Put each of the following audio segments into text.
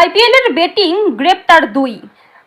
IPL এর betting গ্রেপ্তার দুই।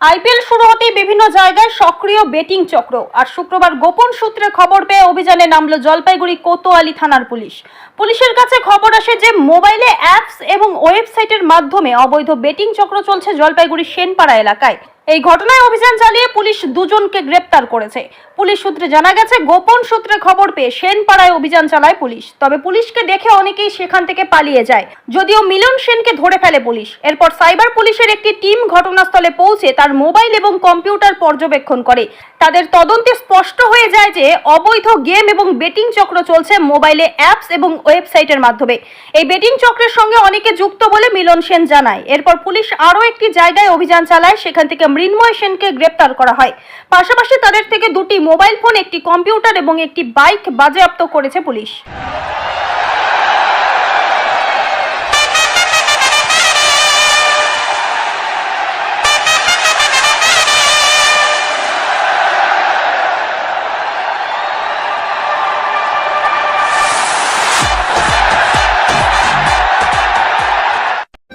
আইপিএল শুরু হতেই বিভিন্ন জায়গায় সক্রিয় বেটিং চক্র। আর শুক্রবার গোপন সূত্রে খবর পেয়ে অভিযানে নামল জলপাইগুড়ি কোতোয়ালি থানার পুলিশ। পুলিশের কাছে খবর আসে যে, মোবাইলে অ্যাপস এবং ওয়েবসাইটের মাধ্যমে অবৈধ বেটিং চক্র চলছে জলপাইগুড়ি সেনপাড়া এলাকায়। এই ঘটনায় অভিযান চালিয়ে পুলিশ দুজনকে গ্রেপ্তার করেছে। পুলিশ সূত্রে জানা গেছে, গোপন সূত্রে খবর পেয়ে সেনপাড়ায় অভিযান চালায় পুলিশ। তবে পুলিশকে দেখে অনেকেই সেখান থেকে পালিয়ে যায়। যদিও মিলন সেনকে ধরে ফেলে পুলিশ। এরপর সাইবার পুলিশের একটি টিম ঘটনাস্থলে পৌঁছে তার মোবাইল এবং কম্পিউটার পর্যবেক্ষণ করে। তাদের তদন্তে স্পষ্ট হয়ে যায় যে, অবৈধ গেম এবং বেটিং চক্র চলছে মোবাইলে অ্যাপস এবং ওয়েবসাইটের মাধ্যমে। এই বেটিং চক্রের সঙ্গে অনেকে যুক্ত বলে মিলন সেন জানায়। এরপর পুলিশ আরও একটি জায়গায় অভিযান চালায়, সেখান থেকে মৃন্ময় সেনকে গ্রেপ্তার করা হয়। পাশাপাশি তাদের থেকে দুটি মোবাইল ফোন, একটি কম্পিউটার এবং একটি বাইক বাজেয়াপ্ত করেছে পুলিশ।